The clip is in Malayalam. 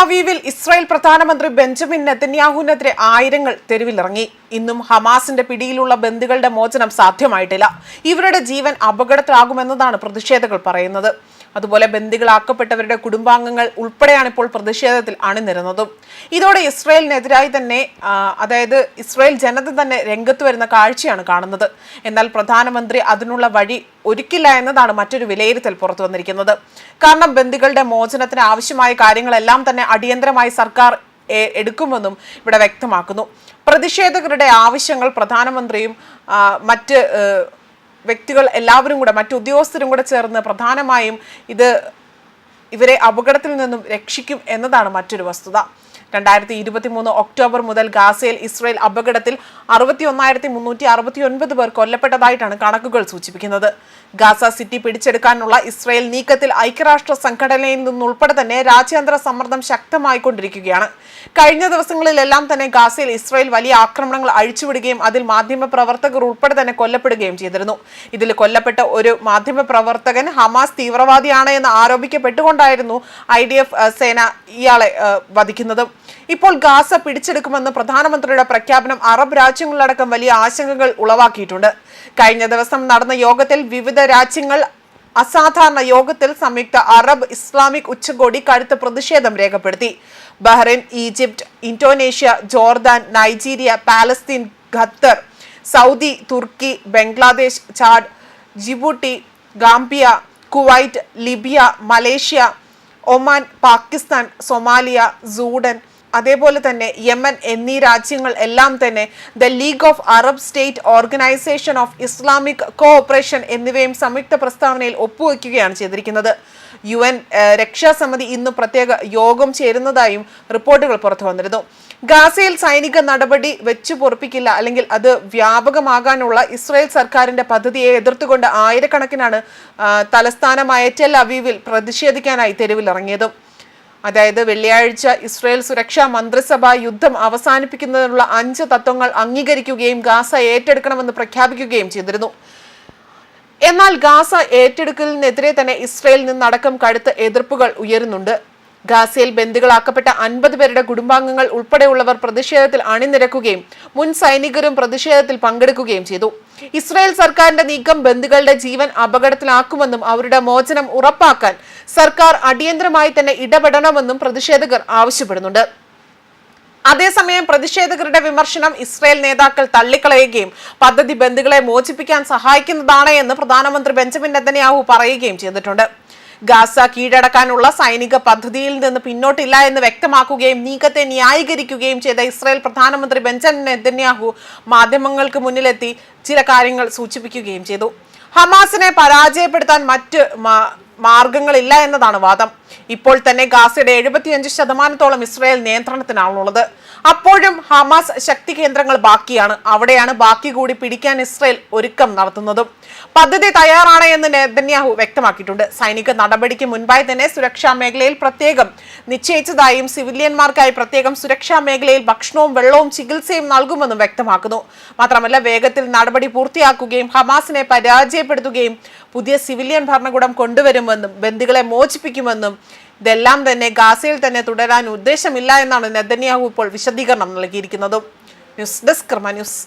അവീവിൽ ഇസ്രായേൽ പ്രധാനമന്ത്രി ബെഞ്ചമിൻ നെതന്യാഹുവിനെതിരെ ആയിരങ്ങൾ തെരുവിലിറങ്ങി. ഇന്നും ഹമാസിന്റെ പിടിയിലുള്ള ബന്ധുക്കളുടെ മോചനം സാധ്യമായിട്ടില്ല. ഇവരുടെ ജീവൻ അപകടത്തിലാകുമെന്നതാണ് പ്രതിഷേധകൾ പറയുന്നത്. അതുപോലെ ബന്ദികളാക്കപ്പെട്ടവരുടെ കുടുംബാംഗങ്ങൾ ഉൾപ്പെടെയാണ് ഇപ്പോൾ പ്രതിഷേധത്തിൽ അണിനിരുന്നതും. ഇതോടെ ഇസ്രയേലിനെതിരായി തന്നെ അതായത് ഇസ്രയേൽ ജനത തന്നെ രംഗത്ത് വരുന്ന കാഴ്ചയാണ് കാണുന്നത്. എന്നാൽ പ്രധാനമന്ത്രി അതിനുള്ള വഴി ഒരുക്കില്ല എന്നതാണ് മറ്റൊരു വിലയിരുത്തൽ പുറത്തു വന്നിരിക്കുന്നത്. കാരണം ബന്ദികളുടെ മോചനത്തിന് ആവശ്യമായ കാര്യങ്ങളെല്ലാം തന്നെ അടിയന്തരമായി സർക്കാർ എടുക്കുമെന്നും ഇവിടെ വ്യക്തമാക്കുന്നു. പ്രതിഷേധകരുടെ ആവശ്യങ്ങൾ പ്രധാനമന്ത്രിയും മറ്റ് വ്യക്തികൾ എല്ലാവരും കൂടെ മറ്റു ഉദ്യോഗസ്ഥരും കൂടെ ചേർന്ന് പ്രധാനമായും ഇത് ഇവരെ അപകടത്തിൽ നിന്നും രക്ഷിക്കും എന്നതാണ് മറ്റൊരു വസ്തുത. രണ്ടായിരത്തി ഇരുപത്തി മൂന്ന് ഒക്ടോബർ മുതൽ ഗാസയിൽ ഇസ്രയേൽ അപകടത്തിൽ അറുപത്തി ഒന്നായിരത്തി മുന്നൂറ്റി അറുപത്തി ഒൻപത് പേർ കൊല്ലപ്പെട്ടതായിട്ടാണ് കണക്കുകൾ സൂചിപ്പിക്കുന്നത്. ഗാസ സിറ്റി പിടിച്ചെടുക്കാനുള്ള ഇസ്രയേൽ നീക്കത്തിൽ ഐക്യരാഷ്ട്ര സംഘടനയിൽ നിന്നുൾപ്പെടെ തന്നെ രാജ്യാന്തര സമ്മർദ്ദം ശക്തമായിക്കൊണ്ടിരിക്കുകയാണ്. കഴിഞ്ഞ ദിവസങ്ങളിലെല്ലാം തന്നെ ഗാസയിൽ ഇസ്രയേൽ വലിയ ആക്രമണങ്ങൾ അഴിച്ചുവിടുകയും അതിൽ മാധ്യമ പ്രവർത്തകർ ഉൾപ്പെടെ തന്നെ കൊല്ലപ്പെടുകയും ചെയ്തിരുന്നു. ഇതിൽ കൊല്ലപ്പെട്ട ഒരു മാധ്യമ പ്രവർത്തകൻ ഹമാസ് തീവ്രവാദിയാണ് എന്ന് ആരോപിക്കപ്പെട്ടുകൊണ്ടായിരുന്നു ഐ സേന ഇയാളെ വധിക്കുന്നത്. ഇപ്പോൾ ഗാസ പിടിച്ചെടുക്കുമെന്ന് പ്രധാനമന്ത്രിയുടെ പ്രഖ്യാപനം അറബ് രാജ്യങ്ങളിലടക്കം വലിയ ആശങ്കകൾ ഉളവാക്കിയിട്ടുണ്ട്. കഴിഞ്ഞ ദിവസം നടന്ന യോഗത്തിൽ വിവിധ രാജ്യങ്ങൾ അസാധാരണ യോഗത്തിൽ സംയുക്ത അറബ് ഇസ്ലാമിക് ഉച്ചകോടി കടുത്ത പ്രതിഷേധം രേഖപ്പെടുത്തി. Bahrain Egypt Indonesia Jordan Nigeria Palestine Qatar Saudi തുർക്കി Bangladesh Chad Djibouti Gambia Kuwait Libya Malaysia Oman Pakistan Somalia Sudan അതേപോലെ തന്നെ യമൻ എന്നീ രാജ്യങ്ങൾ എല്ലാം തന്നെ the League of Arab State organization of Islamic cooperation എന്നിവയും സംയുക്ത പ്രസ്താവനയിൽ ഒപ്പുവെക്കുകയാണ് ചെയ്തിരിക്കുന്നത്. യു എൻ രക്ഷാസമിതി ഇന്ന് പ്രത്യേക യോഗം ചേരുന്നതായും റിപ്പോർട്ടുകൾ പുറത്തു വന്നിരുന്നു. ഗാസയിൽ സൈനിക നടപടി വെച്ചു പൊറപ്പിക്കില്ല അല്ലെങ്കിൽ അത് വ്യാപകമാകാനുള്ള ഇസ്രായേൽ സർക്കാരിന്റെ പദ്ധതിയെ എതിർത്തുകൊണ്ട് ആയിരക്കണക്കിനാണ് തലസ്ഥാനമായ ടെൽ അവീവിൽ പ്രതിഷേധിക്കാനായി തെരുവിലിറങ്ങിയതും. അതായത് വെള്ളിയാഴ്ച ഇസ്രായേൽ സുരക്ഷാ മന്ത്രിസഭ യുദ്ധം അവസാനിപ്പിക്കുന്നതിനുള്ള അഞ്ച് തത്വങ്ങൾ അംഗീകരിക്കുകയും ഗാസ ഏറ്റെടുക്കണമെന്ന് പ്രഖ്യാപിക്കുകയും ചെയ്തിരുന്നു. എന്നാൽ ഗാസ ഏറ്റെടുക്കലിനെതിരെ തന്നെ ഇസ്രയേലിൽ നിന്നടക്കം കടുത്ത എതിർപ്പുകൾ ഉയരുന്നുണ്ട്. ഗാസയിൽ ബന്ദികളാക്കപ്പെട്ട അൻപത് പേരുടെ കുടുംബാംഗങ്ങൾ ഉൾപ്പെടെയുള്ളവർ പ്രതിഷേധത്തിൽ അണിനിരക്കുകയും മുൻ സൈനികരും പ്രതിഷേധത്തിൽ പങ്കെടുക്കുകയും ചെയ്തു. ഇസ്രായേൽ സർക്കാരിന്റെ നീക്കം ബന്ദികളുടെ ജീവൻ അപകടത്തിലാക്കുമെന്നും അവരുടെ മോചനം ഉറപ്പാക്കാൻ സർക്കാർ അടിയന്തരമായി തന്നെ ഇടപെടണമെന്നും പ്രതിഷേധകർ ആവശ്യപ്പെടുന്നുണ്ട്. അതേസമയം പ്രതിഷേധകരുടെ വിമർശനം ഇസ്രായേൽ നേതാക്കൾ തള്ളിക്കളയുകയും പദ്ധതി ബന്ധുക്കളെ മോചിപ്പിക്കാൻ സഹായിക്കുന്നതാണ് എന്ന് പ്രധാനമന്ത്രി ബെഞ്ചമിൻ നെതന്യാഹു പറയുകയും ചെയ്തിട്ടുണ്ട്. ഗാസ കീഴടക്കാനുള്ള സൈനിക പദ്ധതിയിൽ നിന്ന് പിന്നോട്ടില്ല എന്ന് വ്യക്തമാക്കുകയും നീക്കത്തെ ന്യായീകരിക്കുകയും ചെയ്ത ഇസ്രായേൽ പ്രധാനമന്ത്രി ബെഞ്ചമിൻ നെതന്യാഹു മാധ്യമങ്ങൾക്ക് മുന്നിലെത്തി ചില കാര്യങ്ങൾ സൂചിപ്പിക്കുകയും ചെയ്തു. ഹമാസിനെ പരാജയപ്പെടുത്താൻ മറ്റ് മാർഗങ്ങളില്ല എന്നതാണ് വാദം. ഇപ്പോൾ തന്നെ ഗാസയുടെ എഴുപത്തിയഞ്ച് ശതമാനത്തോളം ഇസ്രായേൽ നിയന്ത്രണത്തിനാണുള്ളത്. അപ്പോഴും ഹമാസ് ശക്തി കേന്ദ്രങ്ങൾ ബാക്കിയാണ്. അവിടെയാണ് ബാക്കി കൂടി പിടിക്കാൻ ഇസ്രായേൽ ഒരുക്കം നടത്തുന്നതും. പദ്ധതി തയ്യാറാണ് എന്ന് നെതന്യാഹു വ്യക്തമാക്കിയിട്ടുണ്ട്. സൈനിക നടപടിക്ക് മുൻപായി തന്നെ സുരക്ഷാ മേഖലയിൽ പ്രത്യേകം നിശ്ചയിച്ചതായും സിവിലിയന്മാർക്കായി പ്രത്യേകം സുരക്ഷാ മേഖലയിൽ ഭക്ഷണവും വെള്ളവും ചികിത്സയും നൽകുമെന്നും വ്യക്തമാക്കുന്നു. മാത്രമല്ല വേഗത്തിൽ നടപടി പൂർത്തിയാക്കുകയും ഹമാസിനെ പരാജയപ്പെടുത്തുകയും പുതിയ സിവിലിയൻ ഭരണകൂടം കൊണ്ടുവരുമെന്നും ബന്ദികളെ മോചിപ്പിക്കുമെന്നും ഇതെല്ലാം തന്നെ ഗാസയിൽ തന്നെ തുടരാൻ ഉദ്ദേശമില്ല എന്നാണ് നെതന്യാഹു ഇപ്പോൾ വിശദീകരണം നൽകിയിരിക്കുന്നത്. ന്യൂസ് ഡെസ്ക് ക്രമ ന്യൂസ്.